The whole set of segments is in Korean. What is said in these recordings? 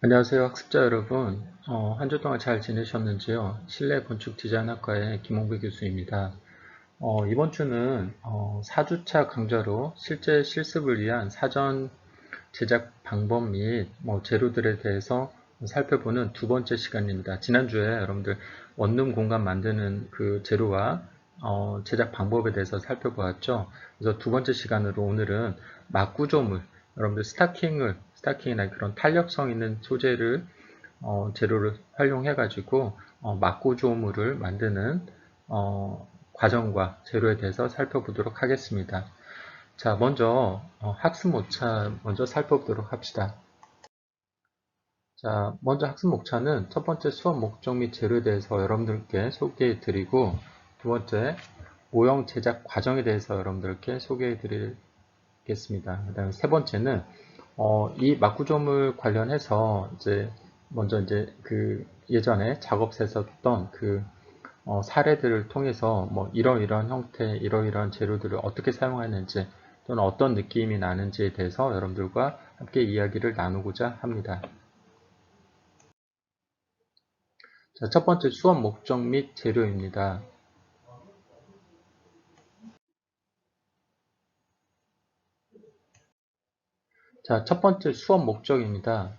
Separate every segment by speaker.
Speaker 1: 안녕하세요 학습자 여러분. 어, 한 주 동안 잘 지내셨는지요? 실내 건축 디자인학과의 김홍배 교수입니다. 어, 이번 주는 어, 4주차 강좌로 실제 실습을 위한 사전 제작 방법 및 뭐 재료들에 대해서 살펴보는 두 번째 시간입니다. 지난주에 여러분들 원룸 공간 만드는 그 재료와 어, 제작 방법에 대해서 살펴보았죠? 그래서 두 번째 시간으로 오늘은 막구조물 여러분들 스타킹을 스타킹이나 그런 탄력성 있는 소재를 어, 재료를 활용해 가지고 어, 막구조물을 만드는 어, 과정과 재료에 대해서 살펴보도록 하겠습니다. 자, 먼저 어, 학습 목차 먼저 살펴보도록 합시다. 자, 먼저 학습 목차는 첫 번째 수업 목적 및 재료에 대해서 여러분들께 소개해 드리고 두 번째 모형 제작 과정에 대해서 여러분들께 소개해 드리겠습니다. 그 다음에 세 번째는 어, 이 막구조물 관련해서 이제 먼저 이제 그 예전에 작업실에서 했던 그 어, 사례들을 통해서 뭐 이러이러한 형태, 이러이러한 재료들을 어떻게 사용하는지 또는 어떤 느낌이 나는지에 대해서 여러분들과 함께 이야기를 나누고자 합니다. 자, 첫 번째 수업 목적 및 재료입니다. 자, 첫 번째 수업 목적입니다.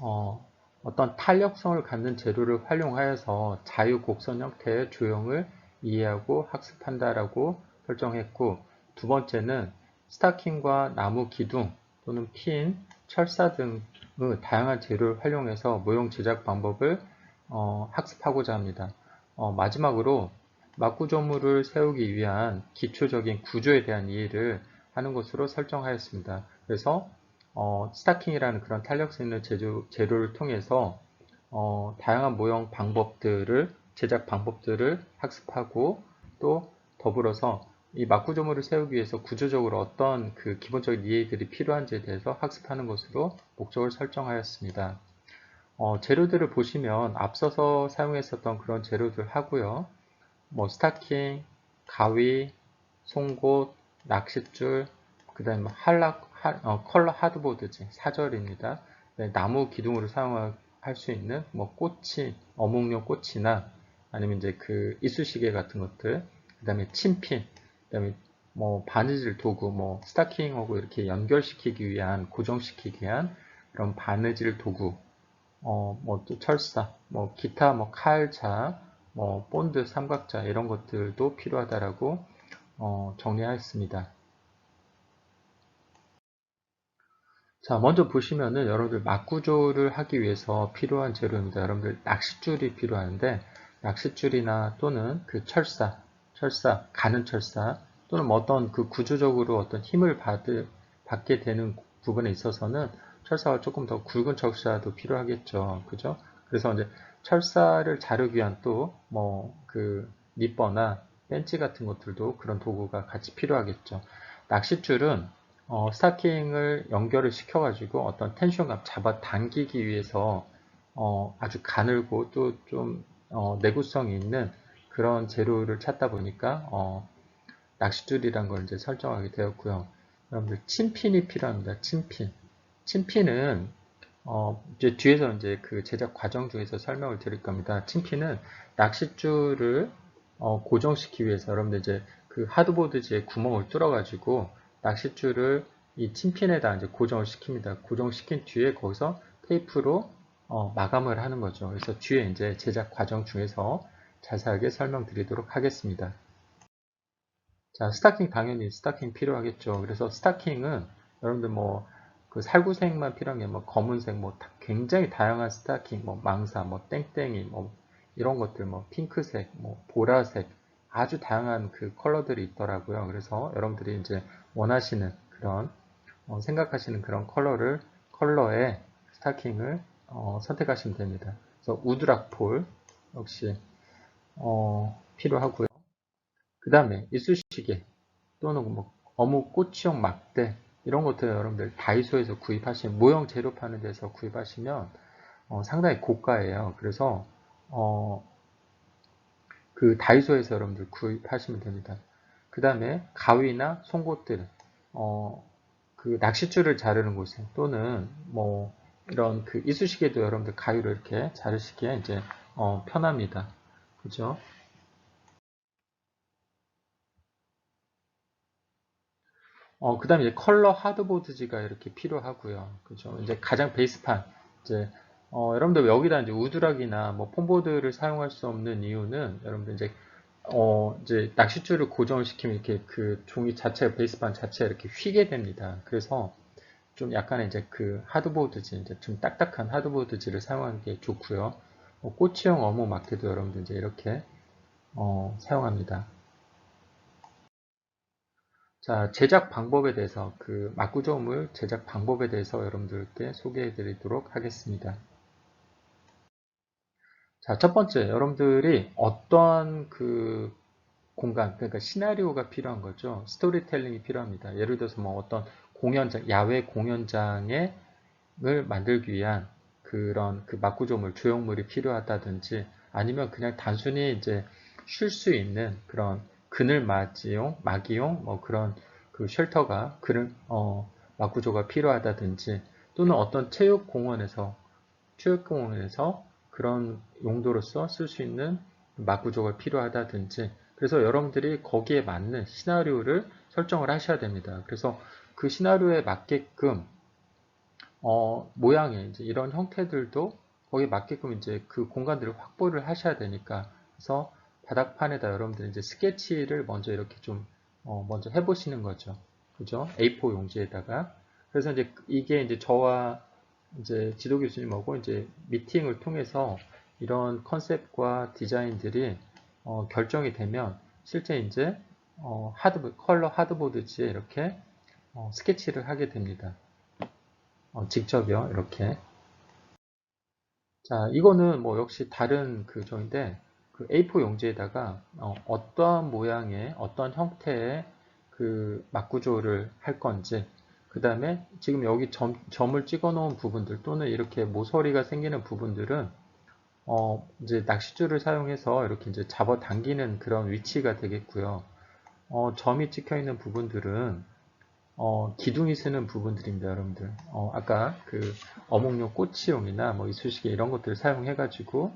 Speaker 1: 어, 어떤 탄력성을 갖는 재료를 활용하여서 자유 곡선 형태의 조형을 이해하고 학습한다라고 설정했고 두 번째는 스타킹과 나무 기둥 또는 핀, 철사 등의 다양한 재료를 활용해서 모형 제작 방법을 어, 학습하고자 합니다. 어, 마지막으로 막구조물을 세우기 위한 기초적인 구조에 대한 이해를 하는 것으로 설정하였습니다. 그래서 어, 스타킹이라는 그런 탄력성 있는 재료, 재료를 통해서 어, 다양한 모형 방법들을 제작 방법들을 학습하고 또 더불어서 이 막구조물을 세우기 위해서 구조적으로 어떤 그 기본적인 이해들이 필요한지에 대해서 학습하는 것으로 목적을 설정하였습니다. 어, 재료들을 보시면 앞서서 사용했었던 그런 재료들 하고요. 뭐 스타킹, 가위, 송곳, 낚싯줄, 그 다음에 뭐 한락, 하, 어, 컬러 하드보드지 사절입니다. 네, 나무 기둥으로 사용할 수 있는 뭐 꽃이 어묵용 꽃이나 아니면 이제 그 이쑤시개 같은 것들, 그 다음에 침핀, 그 다음에 뭐 바느질 도구, 뭐 스타킹하고 이렇게 연결시키기 위한 고정시키기 위한 그런 바느질 도구, 어, 뭐 또 철사, 뭐 기타 뭐 칼자, 뭐 본드 삼각자 이런 것들도 필요하다라고 어, 정리하였습니다. 자, 먼저 보시면은 여러분들 막구조를 하기 위해서 필요한 재료입니다. 여러분들 낚싯줄이 필요한데 낚싯줄이나 또는 그 철사, 철사, 가는 철사 또는 뭐 어떤 그 구조적으로 어떤 힘을 받을, 받게 되는 부분에 있어서는 철사가 조금 더 굵은 철사도 필요하겠죠. 그죠? 그래서 이제 철사를 자르기 위한 또 뭐 그 니퍼나 벤치 같은 것들도 그런 도구가 같이 필요하겠죠. 낚싯줄은 어, 스타킹을 연결을 시켜가지고 어떤 텐션감 잡아 당기기 위해서 어, 아주 가늘고 또좀 어, 내구성이 있는 그런 재료를 찾다 보니까 어, 낚싯줄이란 걸 이제 설정하게 되었고요. 여러분들 침핀이 필요합니다. 침핀. 침핀은 어, 이제 뒤에서 이제 그 제작 과정 중에서 설명을 드릴 겁니다. 침핀은 낚싯줄을 어, 고정시키기 위해서 여러분들 이제 그 하드보드지에 구멍을 뚫어가지고 낚싯줄을 이 침핀에다 이제 고정을 시킵니다. 고정시킨 뒤에 거기서 테이프로 어, 마감을 하는 거죠. 그래서 뒤에 이제 제작 과정 중에서 자세하게 설명드리도록 하겠습니다. 자, 스타킹 당연히 스타킹 필요하겠죠. 그래서 스타킹은 여러분들 뭐 그 살구색만 필요한 게 뭐 검은색 뭐 굉장히 다양한 스타킹 뭐 망사 뭐 땡땡이 뭐 이런 것들 뭐 핑크색 뭐 보라색 아주 다양한 그 컬러들이 있더라고요. 그래서 여러분들이 이제 원하시는 그런 어, 생각하시는 그런 컬러를 컬러의 스타킹을 어, 선택하시면 됩니다. 그래서 우드락 폴 역시 어, 필요하고요. 그 다음에 이쑤시개 또는 뭐 어묵 꼬치용 막대 이런 것들 여러분들 다이소에서 구입하시면 모형 재료 파는 데서 구입하시면 어, 상당히 고가예요. 그래서 어, 그 다이소에서 여러분들 구입하시면 됩니다. 그 다음에 가위나 송곳들, 어, 그 낚싯줄을 자르는 곳에 또는 뭐 이런 그 이쑤시개도 여러분들 가위로 이렇게 자르시기에 이제 어, 편합니다. 그죠? 어, 그 다음에 컬러 하드보드지가 이렇게 필요하고요. 그죠? 이제 가장 베이스판, 이제, 어, 여러분들 여기다 이제 우드락이나 뭐 폼보드를 사용할 수 없는 이유는 여러분들 이제, 어, 이제 낚싯줄을 고정을 시키면 이렇게 그 종이 자체, 베이스판 자체가 이렇게 휘게 됩니다. 그래서 좀 약간의 이제 그 하드보드지, 이제 좀 딱딱한 하드보드지를 사용하는 게 좋고요. 뭐 꼬치용 어묵 마켓도 여러분들 이제 이렇게, 어, 사용합니다. 자, 제작 방법에 대해서 그 막구조물 제작 방법에 대해서 여러분들께 소개해 드리도록 하겠습니다. 자, 첫 번째, 여러분들이 어떠한 그 공간, 그러니까 시나리오가 필요한 거죠. 스토리텔링이 필요합니다. 예를 들어서 뭐 어떤 공연장, 야외 공연장을 만들기 위한 그런 그 막구조물, 조형물이 필요하다든지 아니면 그냥 단순히 이제 쉴 수 있는 그런 그늘 맞이용, 막이용 뭐 그런 그 쉘터가 그늘 어, 막구조가 필요하다든지 또는 어떤 체육공원에서 체육공원에서 그런 용도로서 쓸 수 있는 막구조가 필요하다든지 그래서 여러분들이 거기에 맞는 시나리오를 설정을 하셔야 됩니다. 그래서 그 시나리오에 맞게끔 어, 모양의 이제 이런 형태들도 거기에 맞게끔 이제 그 공간들을 확보를 하셔야 되니까 그래서 바닥판에다 여러분들 이제 스케치를 먼저 이렇게 좀 어, 먼저 해보시는 거죠. 그죠? A4 용지에다가. 그래서 이제 이게 이제 저와 이제 지도 교수님하고 이제 미팅을 통해서 이런 컨셉과 디자인들이 어, 결정이 되면 실제 이제 어, 하드 컬러 하드보드지에 이렇게 어, 스케치를 하게 됩니다. 어, 직접요 이렇게. 자 이거는 뭐 역시 다른 그 저인데 그 A4 용지에다가 어, 떠한 모양의 어떤 형태의 그 막구조를 할 건지 그 다음에 지금 여기 점, 점을 찍어 놓은 부분들 또는 이렇게 모서리가 생기는 부분들은 어, 이제 낚싯줄을 사용해서 이렇게 이제 잡아 당기는 그런 위치가 되겠고요. 어, 점이 찍혀 있는 부분들은 어, 기둥이 쓰는 부분들입니다, 여러분들. 어, 아까 그 어묵용 꼬치용이나 뭐 이쑤시개 이런 것들을 사용해 가지고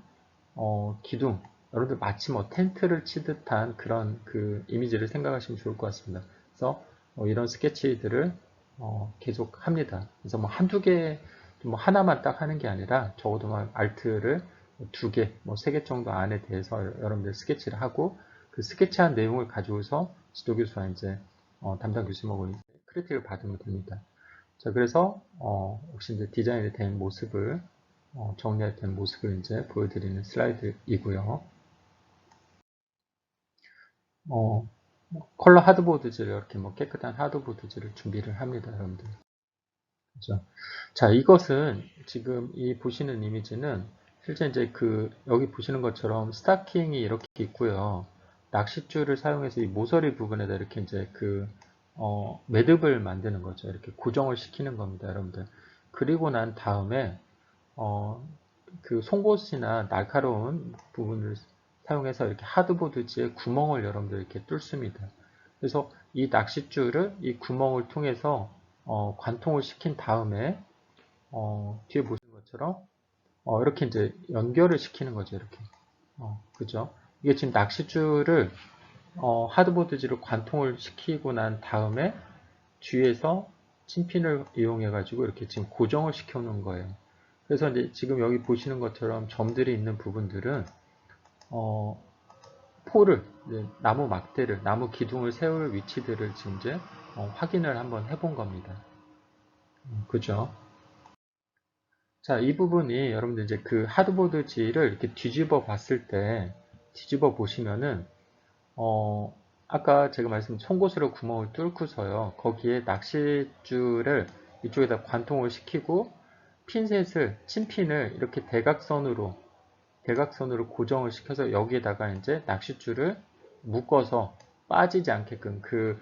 Speaker 1: 어, 기둥 여러분들 마치 뭐 텐트를 치듯한 그런 그 이미지를 생각하시면 좋을 것 같습니다. 그래서 뭐 이런 스케치들을 어 계속 합니다. 그래서 뭐 한두 개, 뭐 하나만 딱 하는 게 아니라 적어도 뭐 알트를 두 개, 뭐 세 개 정도 안에 대해서 여러분들 스케치를 하고 그 스케치한 내용을 가지고서 지도 교수와 이제 어 담당 교수님하고 크리틱을 받으면 됩니다. 자, 그래서 어 혹시 이제 디자인이 된 모습을 어 정리된 모습을 이제 보여드리는 슬라이드이고요. 어, 뭐 컬러 하드보드지를 이렇게 뭐 깨끗한 하드보드지를 준비를 합니다, 여러분들. 그죠? 자, 이것은 지금 이 보시는 이미지는 실제 이제 그 여기 보시는 것처럼 스타킹이 이렇게 있고요. 낚싯줄을 사용해서 이 모서리 부분에다 이렇게 이제 그 어, 매듭을 만드는 거죠. 이렇게 고정을 시키는 겁니다, 여러분들. 그리고 난 다음에 어, 그 송곳이나 날카로운 부분을 사용해서 이렇게 하드보드지에 구멍을 여러분들 이렇게 뚫습니다. 그래서 이 낚싯줄을 이 구멍을 통해서 어, 관통을 시킨 다음에 어, 뒤에 보시는 것처럼 어, 이렇게 이제 연결을 시키는 거죠. 이렇게 어, 그죠? 이게 지금 낚싯줄을 어, 하드보드지로 관통을 시키고 난 다음에 뒤에서 침핀을 이용해 가지고 이렇게 지금 고정을 시켜 놓은 거예요. 그래서 이제 지금 여기 보시는 것처럼 점들이 있는 부분들은 어, 포를 나무 막대를 나무 기둥을 세울 위치들을 지금 이제 어, 확인을 한번 해본 겁니다. 음, 그죠? 자, 이 부분이 여러분들 이제 그 하드보드 지를 이렇게 뒤집어 봤을 때 뒤집어 보시면은 어, 아까 제가 말씀 송곳으로 구멍을 뚫고서요. 거기에 낚싯줄을 이쪽에다 관통을 시키고 핀셋을 침핀을 이렇게 대각선으로 대각선으로 고정을 시켜서 여기에다가 이제 낚싯줄을 묶어서 빠지지 않게끔 그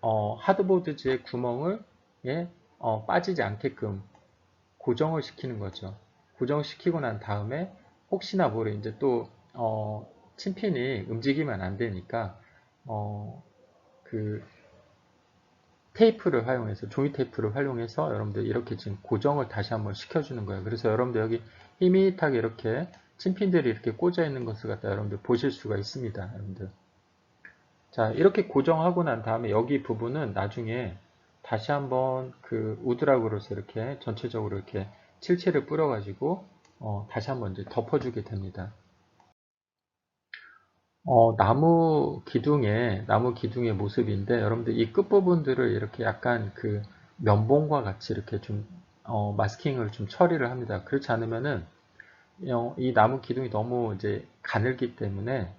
Speaker 1: 어, 하드보드지의 구멍을 예, 어, 빠지지 않게끔 고정을 시키는 거죠. 고정시키고 난 다음에 혹시나 모르 이제 또 어, 침핀이 움직이면 안 되니까 어, 그 테이프를 활용해서 종이 테이프를 활용해서 여러분들 이렇게 지금 고정을 다시 한번 시켜주는 거예요. 그래서 여러분들 여기 희밋하게 이렇게 침핀들이 이렇게 꽂아 있는 것을 갖다 여러분들 보실 수가 있습니다. 여러분들. 자 이렇게 고정하고 난 다음에 여기 부분은 나중에 다시 한번 그 우드락으로서 이렇게 전체적으로 이렇게 칠칠을 뿌려가지고 어, 다시 한번 이제 덮어주게 됩니다. 어, 나무 기둥의 나무 기둥의 모습인데 여러분들 이 끝부분들을 이렇게 약간 그 면봉과 같이 이렇게 좀 어, 마스킹을 좀 처리를 합니다. 그렇지 않으면은 어, 이 나무 기둥이 너무 이제 가늘기 때문에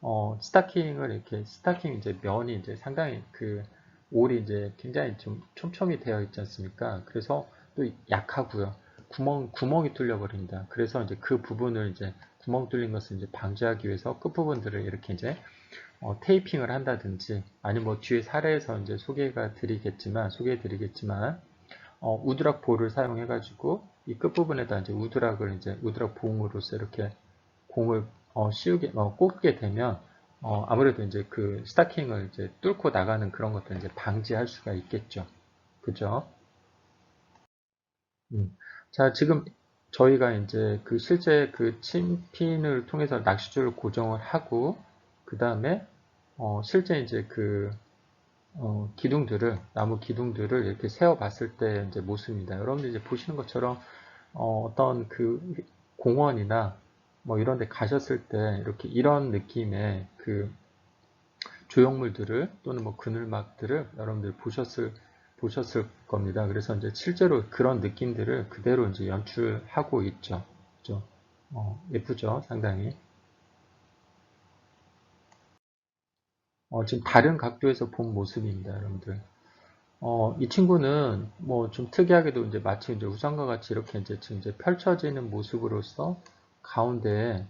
Speaker 1: 어, 스타킹을 이렇게 스타킹 이제 면이 이제 상당히 그 올이 이제 굉장히 좀 촘촘히 되어 있지 않습니까? 그래서 또 약하고요. 구멍 구멍이 뚫려 버립니다. 그래서 이제 그 부분을 이제 구멍 뚫린 것을 이제 방지하기 위해서 끝 부분들을 이렇게 이제 어, 테이핑을 한다든지 아니면 뭐 뒤에 사례에서 이제 소개가 드리겠지만 소개해 드리겠지만 어, 우드락 볼을 사용해 가지고 이 끝부분에다 이제 우드락을 이제 우드락 봉으로서 이렇게 공을 어, 씌우게 어, 꼽게 되면 어, 아무래도 이제 그 스타킹을 이제 뚫고 나가는 그런 것들 이제 방지할 수가 있겠죠. 그죠? 음. 자, 지금 저희가 이제 그 실제 그 침핀을 통해서 낚시줄을 고정을 하고 그 다음에 어 실제 이제 그 어 기둥들을 나무 기둥들을 이렇게 세워 봤을 때 이제 모습입니다. 여러분들 이제 보시는 것처럼 어 어떤 그 공원이나 뭐 이런 데 가셨을 때 이렇게 이런 느낌의 그 조형물들을 또는 뭐 그늘막들을 여러분들 보셨을 보셨을 겁니다. 그래서 이제 실제로 그런 느낌들을 그대로 이제 연출하고 있죠. 그죠? 어, 예쁘죠? 상당히. 어, 지금 다른 각도에서 본 모습입니다, 여러분들. 어, 이 친구는 뭐 좀 특이하게도 이제 마치 이제 우상과 같이 이렇게 이제 지금 이제 펼쳐지는 모습으로서 가운데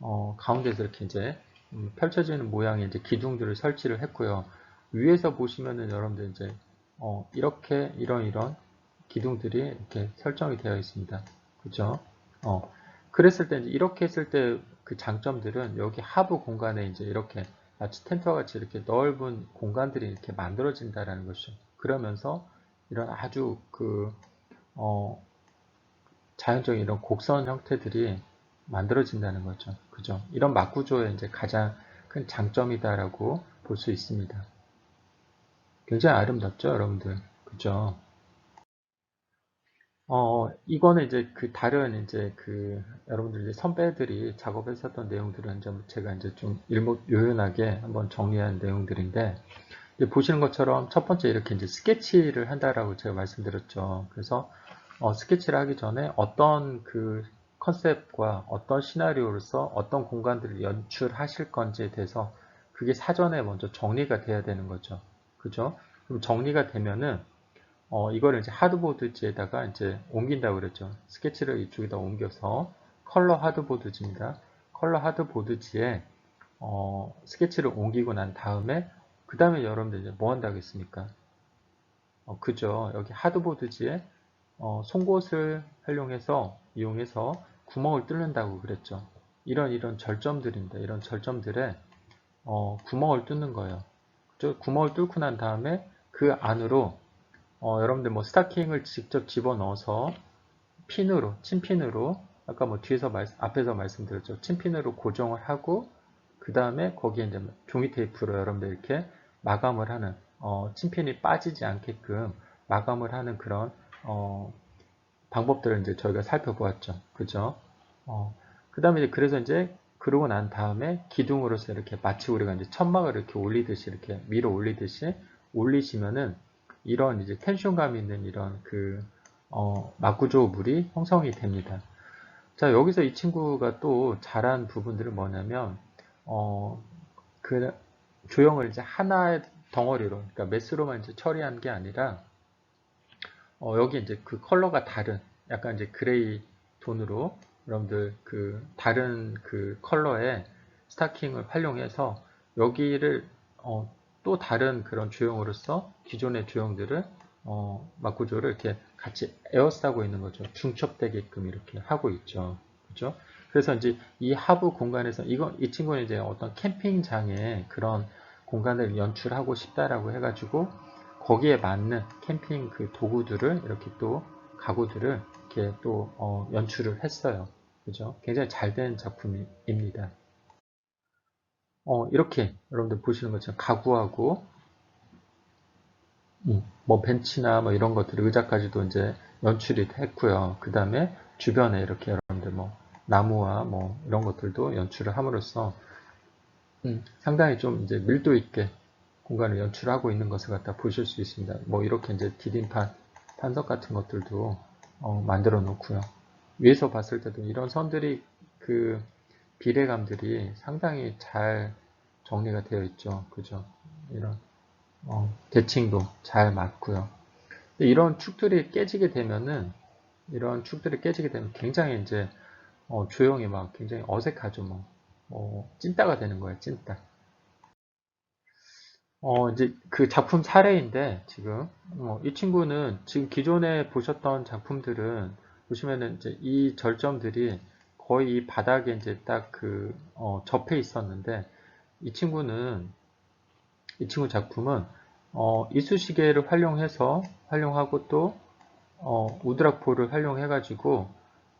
Speaker 1: 어, 가운데서 이렇게 이제 음, 펼쳐지는 모양의 이제 기둥들을 설치를 했고요. 위에서 보시면은 여러분들 이제 어, 이렇게 이런 이런 기둥들이 이렇게 설정이 되어 있습니다. 그죠? 어, 그랬을 때 이제 이렇게 했을 때 그 장점들은 여기 하부 공간에 이제 이렇게 마치 텐트와 같이 이렇게 넓은 공간들이 이렇게 만들어진다라는 것이죠. 그러면서 이런 아주 그 어, 자연적인 이런 곡선 형태들이 만들어진다는 거죠. 그죠? 이런 막구조의 이제 가장 큰 장점이다라고 볼 수 있습니다. 굉장히 아름답죠, 여러분들. 그죠? 어, 이거는 이제 그 다른 이제 그 여러분들 이제 선배들이 작업했었던 내용들은 좀 제가 이제 좀 일목요연하게 한번 정리한 내용들인데 보시는 것처럼 첫 번째 이렇게 이제 스케치를 한다라고 제가 말씀드렸죠. 그래서 어, 스케치를 하기 전에 어떤 그 컨셉과 어떤 시나리오로서 어떤 공간들을 연출하실 건지에 대해서 그게 사전에 먼저 정리가 돼야 되는 거죠. 그죠? 그럼 정리가 되면은 어, 이거를 이제 하드보드지에다가 이제 옮긴다고 그랬죠. 스케치를 이쪽에다 옮겨서 컬러 하드보드지입니다. 컬러 하드보드지에 어, 스케치를 옮기고 난 다음에 그 다음에 여러분들 이제 뭐 한다고 했습니까? 어, 그죠. 여기 하드보드지에 어, 송곳을 활용해서 이용해서 구멍을 뚫는다고 그랬죠. 이런 이런 절점들입니다. 이런 절점들에 어, 구멍을 뚫는 거예요. 구멍을 뚫고 난 다음에 그 안으로 어, 여러분들 뭐 스타킹을 직접 집어넣어서 핀으로, 침핀으로 아까 뭐 뒤에서 말, 앞에서 말씀드렸죠. 침핀으로 고정을 하고 그 다음에 거기에 이제 종이 테이프로 여러분들 이렇게 마감을 하는 어, 침핀이 빠지지 않게끔 마감을 하는 그런 어, 방법들을 이제 저희가 살펴보았죠. 그죠? 어, 그 다음에 이제 그래서 이제 그러고 난 다음에 기둥으로서 이렇게 마치 우리가 이제 천막을 이렇게 올리듯이 이렇게 밀어 올리듯이 올리시면은 이런 이제 텐션감 있는 이런 그 어, 막구조물이 형성이 됩니다. 자 여기서 이 친구가 또 잘한 부분들은 뭐냐면 어, 그 조형을 이제 하나의 덩어리로 그러니까 메스로만 이제 처리한 게 아니라 어, 여기 이제 그 컬러가 다른 약간 이제 그레이 톤으로 여러분들 그 다른 그 컬러의 스타킹을 활용해서 여기를 어, 또 다른 그런 조형으로서 기존의 조형들을 어, 막구조를 이렇게 같이 에어싸고 있는 거죠. 중첩되게끔 이렇게 하고 있죠. 그죠? 그래서 이제 이 하부 공간에서 이거 이 친구는 이제 어떤 캠핑장에 그런 공간을 연출하고 싶다라고 해가지고 거기에 맞는 캠핑 그 도구들을 이렇게 또 가구들을 이렇게 또 어, 연출을 했어요. 그죠? 굉장히 잘 된 작품입니다. 어, 이렇게 여러분들 보시는 것처럼 가구하고 음, 뭐 벤치나 뭐 이런 것들 의자까지도 이제 연출이 했고요. 그 다음에 주변에 이렇게 여러분들 뭐 나무와 뭐 이런 것들도 연출을 함으로써 음, 상당히 좀 이제 밀도 있게 공간을 연출하고 있는 것을 갖다 보실 수 있습니다. 뭐 이렇게 이제 디딤판, 판석 같은 것들도 어, 만들어 놓고요. 위에서 봤을 때도 이런 선들이 그 비례감들이 상당히 잘 정리가 되어 있죠. 그죠? 이런 어, 대칭도 잘 맞고요. 이런 축들이 깨지게 되면은 이런 축들이 깨지게 되면 굉장히 이제 어, 조용히 막 굉장히 어색하죠. 뭐, 뭐 찐따가 되는 거예요. 찐따. 어, 이제 그 작품 사례인데 지금 어, 이 친구는 지금 기존에 보셨던 작품들은 보시면은 이제 이 절점들이 거의 이 바닥에 이제 딱그 어, 접해 있었는데 이 친구는 이 친구 작품은 어, 이쑤시개를 활용해서 활용하고 또 어, 우드락포를 활용해 가지고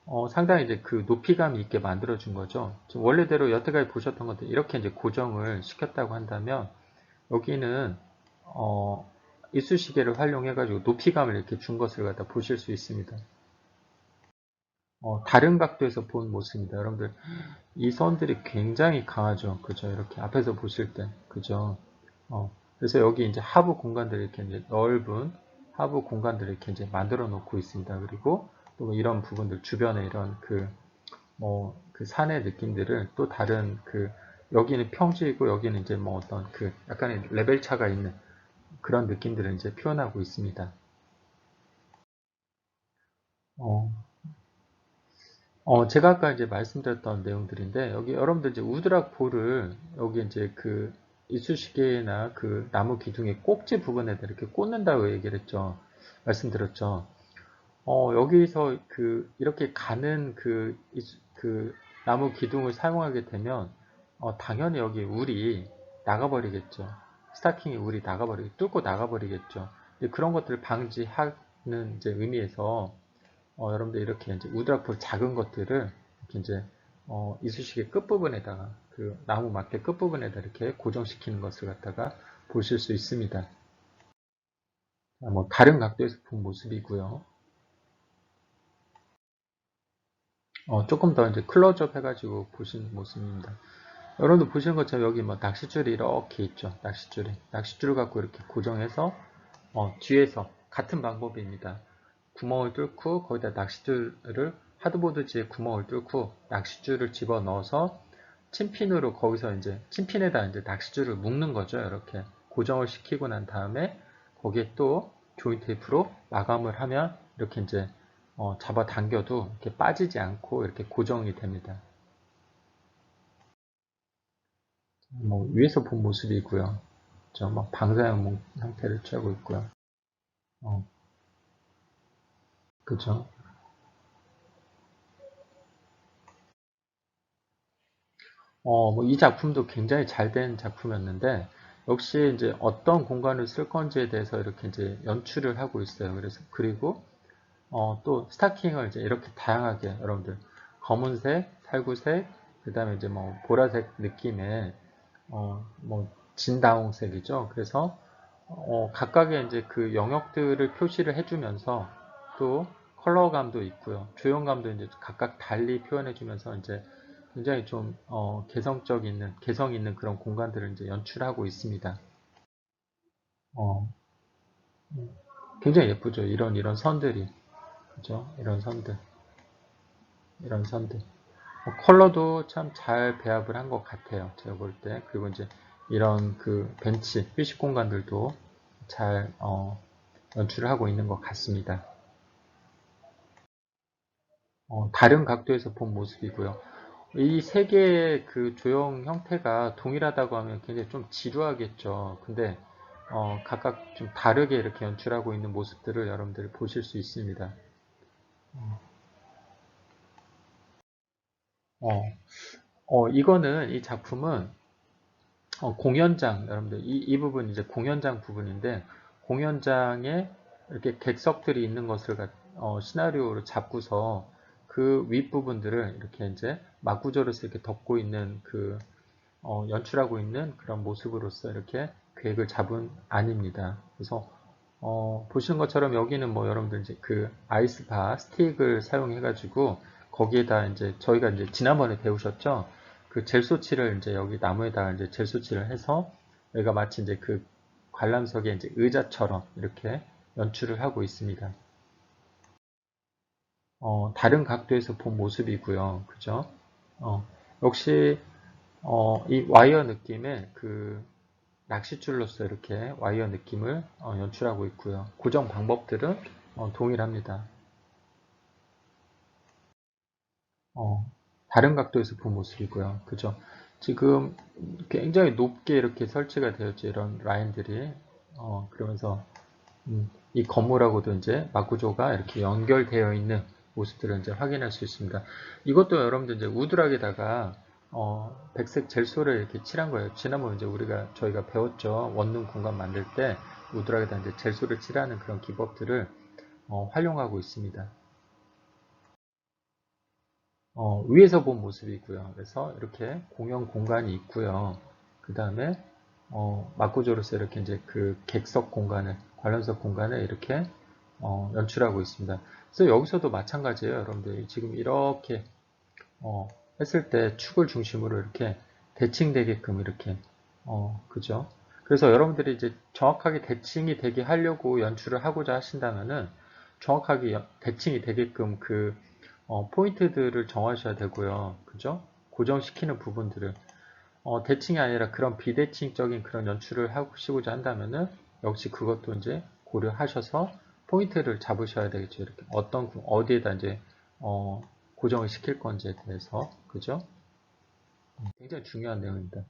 Speaker 1: 어, 상당히 이제 그 높이감이 있게 만들어 준 거죠. 지금 원래대로 여태까지 보셨던 것들 이렇게 이제 고정을 시켰다고 한다면 여기는 어, 이쑤시개를 활용해 가지고 높이감을 이렇게 준 것을 갖다 보실 수 있습니다. 어, 다른 각도에서 본 모습입니다. 여러분들 이 선들이 굉장히 강하죠. 그죠? 이렇게 앞에서 보실 때 그죠? 어, 그래서 여기 이제 하부 공간들을 이렇게 이제 넓은 하부 공간들을 이렇게 이제 만들어 놓고 있습니다. 그리고 또 이런 부분들 주변에 이런 그 뭐 그 산의 느낌들을 또 다른 그 여기는 평지이고 여기는 이제 뭐 어떤 그 약간의 레벨 차가 있는 그런 느낌들을 이제 표현하고 있습니다. 어, 어, 제가 아까 이제 말씀드렸던 내용들인데, 여기 여러분들 이제 우드락 볼을 여기 이제 그 이쑤시개나 그 나무 기둥의 꼭지 부분에다 이렇게 꽂는다고 얘기를 했죠. 말씀드렸죠. 어, 여기서 그 이렇게 가는 그, 그 나무 기둥을 사용하게 되면 어, 당연히 여기 울이 나가버리겠죠. 스타킹이 울이 나가버리고 뚫고 나가버리겠죠. 그런 것들을 방지하는 이제 의미에서 어, 여러분들 이렇게 이제 우드락폴 작은 것들을 이렇게 이제 어, 이쑤시개 끝부분에다가 그 나무 막대 끝부분에다 이렇게 고정시키는 것을 갖다가 보실 수 있습니다. 뭐 다른 각도에서 본 모습이고요. 어, 조금 더 이제 클로즈업 해가지고 보시는 모습입니다. 여러분들 보시는 것처럼 여기 뭐 낚싯줄이 이렇게 있죠. 낚싯줄이. 낚싯줄을 갖고 이렇게 고정해서 어, 뒤에서 같은 방법입니다. 구멍을 뚫고 거기다 낚싯줄을 하드보드지에 구멍을 뚫고 낚싯줄을 집어 넣어서 침핀으로 거기서 이제 침핀에다 이제 낚싯줄을 묶는 거죠. 이렇게 고정을 시키고 난 다음에 거기에 또 조인 테이프로 마감을 하면 이렇게 이제 어 잡아 당겨도 이렇게 빠지지 않고 이렇게 고정이 됩니다. 뭐 위에서 본 모습이고요. 저막 방사형 형태를 취하고 있고요. 어. 그죠? 어, 뭐 이 작품도 굉장히 잘 된 작품이었는데, 역시 이제 어떤 공간을 쓸 건지에 대해서 이렇게 이제 연출을 하고 있어요. 그래서, 그리고, 어, 또 스타킹을 이제 이렇게 다양하게 여러분들, 검은색, 살구색, 그 다음에 이제 뭐 보라색 느낌의, 어, 뭐 진다홍색이죠. 그래서, 어, 각각의 이제 그 영역들을 표시를 해주면서 또 컬러감도 있고요. 조형감도 이제 각각 달리 표현해주면서 이제 굉장히 좀 어, 개성적 있는 개성 있는 그런 공간들을 이제 연출하고 있습니다. 어, 굉장히 예쁘죠. 이런 이런 선들이 그죠? 이런 선들, 이런 선들. 어, 컬러도 참 잘 배합을 한 것 같아요. 제가 볼 때. 그리고 이제 이런 그 벤치, 휴식 공간들도 잘 어, 연출을 하고 있는 것 같습니다. 어, 다른 각도에서 본 모습이고요. 이 세 개의 그 조형 형태가 동일하다고 하면 굉장히 좀 지루하겠죠. 근데 어, 각각 좀 다르게 이렇게 연출하고 있는 모습들을 여러분들이 보실 수 있습니다. 어, 어, 이거는 이 작품은 어, 공연장 여러분들 이, 이 부분 이제 공연장 부분인데 공연장에 이렇게 객석들이 있는 것을 가- 어, 시나리오로 잡고서 그 윗부분들을 이렇게 이제 막구조로서 이렇게 덮고 있는 그 어, 연출하고 있는 그런 모습으로서 이렇게 계획을 잡은 안입니다. 그래서 어, 보시는 것처럼 여기는 뭐 여러분들 이제 그 아이스바 스틱을 사용해 가지고 거기에다 이제 저희가 이제 지난번에 배우셨죠? 그 젤소치를 이제 여기 나무에다가 이제 젤소치를 해서 여기가 마치 이제 그 관람석의 이제 의자처럼 이렇게 연출을 하고 있습니다. 어, 다른 각도에서 본 모습이고요. 그죠? 어, 역시 어, 이 와이어 느낌의 그 낚싯줄로서 이렇게 와이어 느낌을 어, 연출하고 있고요. 고정 방법들은 어, 동일합니다. 어, 다른 각도에서 본 모습이고요. 그죠? 지금 굉장히 높게 이렇게 설치가 되었죠. 이런 라인들이. 어, 그러면서 음, 이 건물하고도 이제 막구조가 이렇게 연결되어 있는 모습들을 이제 확인할 수 있습니다. 이것도 여러분들 이제 우드락에다가 어, 백색 젤소를 이렇게 칠한 거예요. 지난번에 이제 우리가 저희가 배웠죠. 원룸 공간 만들 때 우드락에다 이제 젤소를 칠하는 그런 기법들을 어, 활용하고 있습니다. 어, 위에서 본 모습이고요. 그래서 이렇게 공연 공간이 있고요. 그 다음에 어, 막구조로서 이렇게 이제 그 객석 공간을 관람석 공간을 이렇게 어, 연출하고 있습니다. 그래서 여기서도 마찬가지예요, 여러분들. 지금 이렇게 어, 했을 때 축을 중심으로 이렇게 대칭되게끔 이렇게 어, 그죠? 그래서 여러분들이 이제 정확하게 대칭이 되게 하려고 연출을 하고자 하신다면은 정확하게 여- 대칭이 되게끔 그 어, 포인트들을 정하셔야 되고요. 그죠? 고정시키는 부분들을. 어, 대칭이 아니라 그런 비대칭적인 그런 연출을 하시고자 한다면은 역시 그것도 이제 고려하셔서 포인트를 잡으셔야 되겠죠. 이렇게 어떤, 구- 어디에다 이제, 어, 고정을 시킬 건지에 대해서. 그죠? 음, 굉장히 중요한 내용입니다.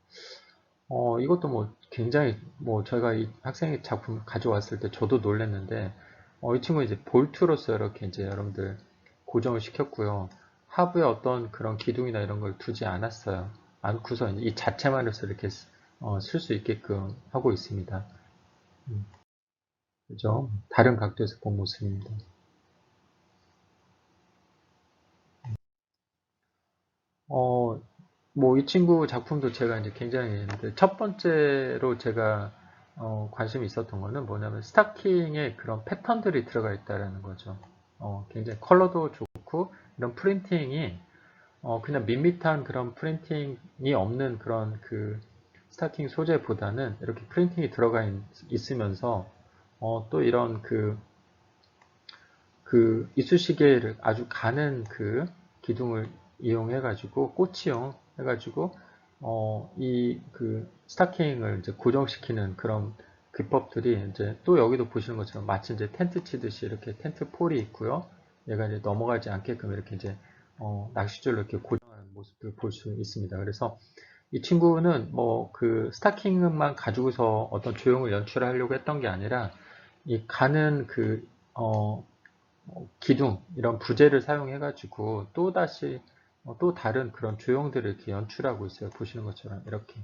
Speaker 1: 어, 이것도 뭐 굉장히 뭐 저희가 이 학생의 작품 가져왔을 때 저도 놀랐는데, 어, 이 친구 이제 볼트로서 이렇게 이제 여러분들 고정을 시켰고요. 하부에 어떤 그런 기둥이나 이런 걸 두지 않았어요. 않고서 이 자체만으로서 이렇게 쓸수 있게끔 하고 있습니다. 음, 그죠? 다른 각도에서 본 모습입니다. 어, 뭐 이 친구 작품도 제가 이제 굉장히 첫 번째로 제가 어, 관심이 있었던 거는 뭐냐면 스타킹에 그런 패턴들이 들어가 있다는 거죠. 어, 굉장히 컬러도 좋고 이런 프린팅이 어, 그냥 밋밋한 그런 프린팅이 없는 그런 그 스타킹 소재보다는 이렇게 프린팅이 들어가 있, 으면서 어, 또 이런 그, 그 이쑤시개를 아주 가는 그 기둥을 이용해 가지고 꽃이용 해 가지고 어, 이 그 스타킹을 이제 고정시키는 그런 기법들이 이제 또 여기도 보시는 것처럼 마치 이제 텐트 치듯이 이렇게 텐트 폴이 있고요. 얘가 이제 넘어가지 않게끔 이렇게 이제 어, 낚시줄로 이렇게 고정하는 모습을 볼 수 있습니다. 그래서 이 친구는 뭐 그 스타킹만 가지고서 어떤 조형을 연출하려고 했던 게 아니라 이 가는 그 어, 기둥 이런 부재를 사용해 가지고 또 다시 어, 또 다른 그런 조형들을 연출하고 있어요. 보시는 것처럼 이렇게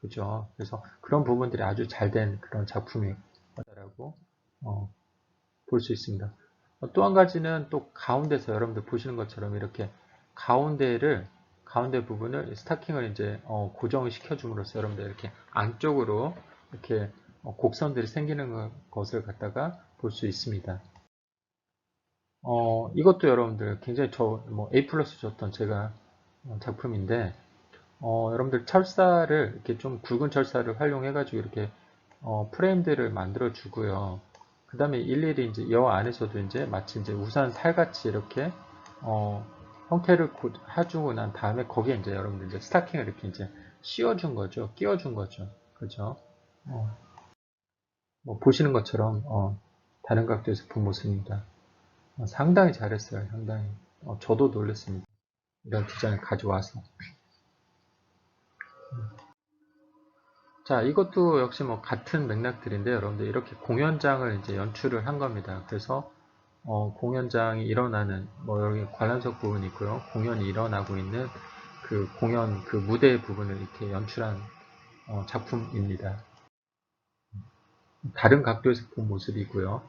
Speaker 1: 그죠? 그래서 그런 부분들이 아주 잘 된 그런 작품이다라고 어, 볼 수 있습니다. 어, 또한 가지는 또 가운데서 여러분들 보시는 것처럼 이렇게 가운데를 가운데 부분을 스타킹을 이제 어, 고정을 시켜 줌으로써 여러분들 이렇게 안쪽으로 이렇게 어, 곡선들이 생기는 것을 갖다가 볼 수 있습니다. 어, 이것도 여러분들 굉장히 저, 뭐, A 플러스 줬던 제가 어, 작품인데, 어, 여러분들 철사를, 이렇게 좀 굵은 철사를 활용해가지고 이렇게, 어, 프레임들을 만들어 주고요. 그 다음에 일일이 이제 여 안에서도 이제 마치 이제 우산 살같이 이렇게, 어, 형태를 해주고 난 다음에 거기에 이제 여러분들 이제 스타킹을 이렇게 이제 씌워준 거죠. 끼워준 거죠. 그죠? 어, 뭐 보시는 것처럼, 어, 다른 각도에서 본 모습입니다. 어, 상당히 잘했어요. 상당히. 어, 저도 놀랐습니다. 이런 디자인을 가져와서. 자, 이것도 역시 뭐 같은 맥락들인데 여러분들 이렇게 공연장을 이제 연출을 한 겁니다. 그래서 어, 공연장이 일어나는 뭐 여기 관람석 부분이 있고요. 공연이 일어나고 있는 그 공연 그 무대 부분을 이렇게 연출한 어, 작품입니다. 다른 각도에서 본 모습이고요.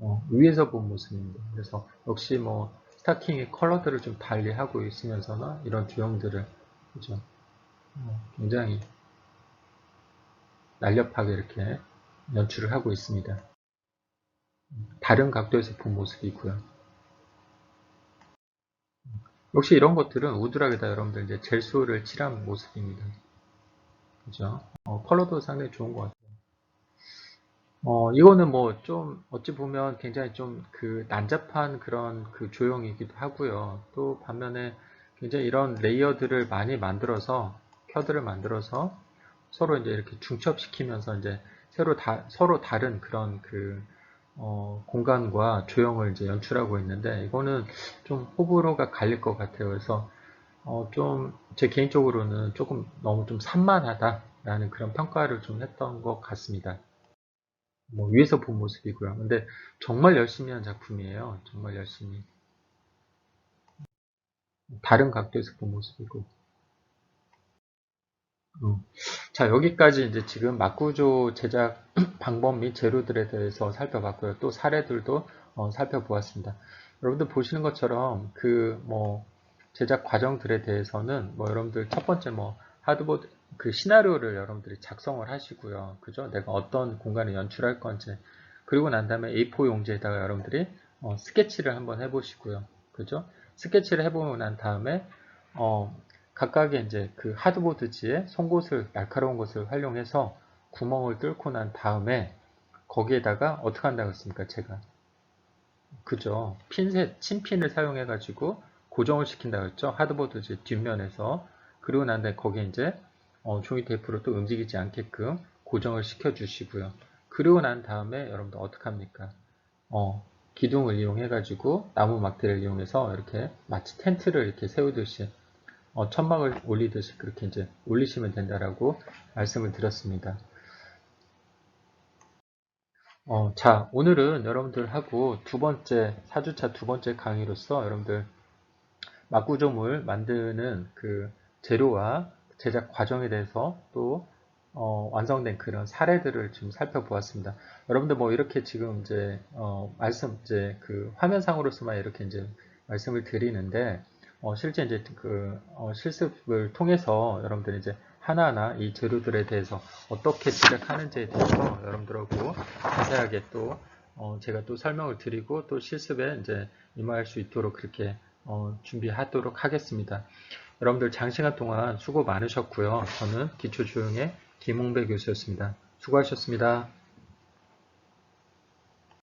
Speaker 1: 어, 위에서 본 모습입니다. 그래서 역시 뭐 스타킹의 컬러들을 좀 달리 하고 있으면서나 이런 주형들을 그죠? 어, 굉장히 날렵하게 이렇게 연출을 하고 있습니다. 다른 각도에서 본 모습이고요. 역시 이런 것들은 우드락에다 여러분들 이제 젤소를 칠한 모습입니다. 그죠? 어, 컬러도 상당히 좋은 것 같아요. 어, 이거는 뭐 좀 어찌 보면 굉장히 좀 그 난잡한 그런 그 조형이기도 하고요. 또 반면에 굉장히 이런 레이어들을 많이 만들어서 켜드를 만들어서 서로 이제 이렇게 중첩시키면서 이제 서로 다 서로 다른 그런 그 어, 공간과 조형을 이제 연출하고 있는데 이거는 좀 호불호가 갈릴 것 같아요. 그래서 어, 좀 제 개인적으로는 조금 너무 좀 산만하다라는 그런 평가를 좀 했던 것 같습니다. 뭐 위에서 본 모습이고요. 근데 정말 열심히 한 작품이에요. 정말 열심히. 다른 각도에서 본 모습이고. 어. 자, 여기까지 이제 지금 막구조 제작 방법 및 재료들에 대해서 살펴봤고요. 또 사례들도 어, 살펴보았습니다. 여러분들 보시는 것처럼 그뭐 제작 과정들에 대해서는 뭐 여러분들 첫 번째 뭐 하드보드 그 시나리오를 여러분들이 작성을 하시고요. 그죠? 내가 어떤 공간을 연출할 건지. 그리고 난 다음에 A4 용지에다가 여러분들이 어, 스케치를 한번 해보시고요. 그죠? 스케치를 해보고 난 다음에 어, 각각의 이제 그 하드보드지에 송곳을 날카로운 것을 활용해서 구멍을 뚫고 난 다음에 거기에다가 어떻게 한다고 했습니까? 제가 그죠? 핀셋, 침핀을 사용해 가지고 고정을 시킨다고 했죠? 하드보드지 뒷면에서 그리고 난 다음에 거기에 이제 어, 종이 테이프로 또 움직이지 않게끔 고정을 시켜 주시고요. 그리고 난 다음에 여러분들 어떻게 합니까? 어, 기둥을 이용해 가지고 나무 막대를 이용해서 이렇게 마치 텐트를 이렇게 세우듯이 어, 천막을 올리듯이 그렇게 이제 올리시면 된다라고 말씀을 드렸습니다. 어, 자, 오늘은 여러분들하고 두 번째, 4주차 두 번째 강의로서 여러분들 막구조물 만드는 그 재료와 제작 과정에 대해서 또 어, 완성된 그런 사례들을 지금 살펴보았습니다. 여러분들 뭐 이렇게 지금 이제 어, 말씀 이제 그 화면상으로서만 이렇게 이제 말씀을 드리는데 어, 실제 이제 그 어, 실습을 통해서 여러분들이 이제 하나하나 이 재료들에 대해서 어떻게 제작하는지에 대해서 여러분들하고 자세하게 또 어, 제가 또 설명을 드리고 또 실습에 이제 임할 수 있도록 그렇게 어, 준비하도록 하겠습니다. 여러분들 장시간 동안 수고 많으셨고요. 저는 기초조용의 김홍배 교수였습니다. 수고하셨습니다.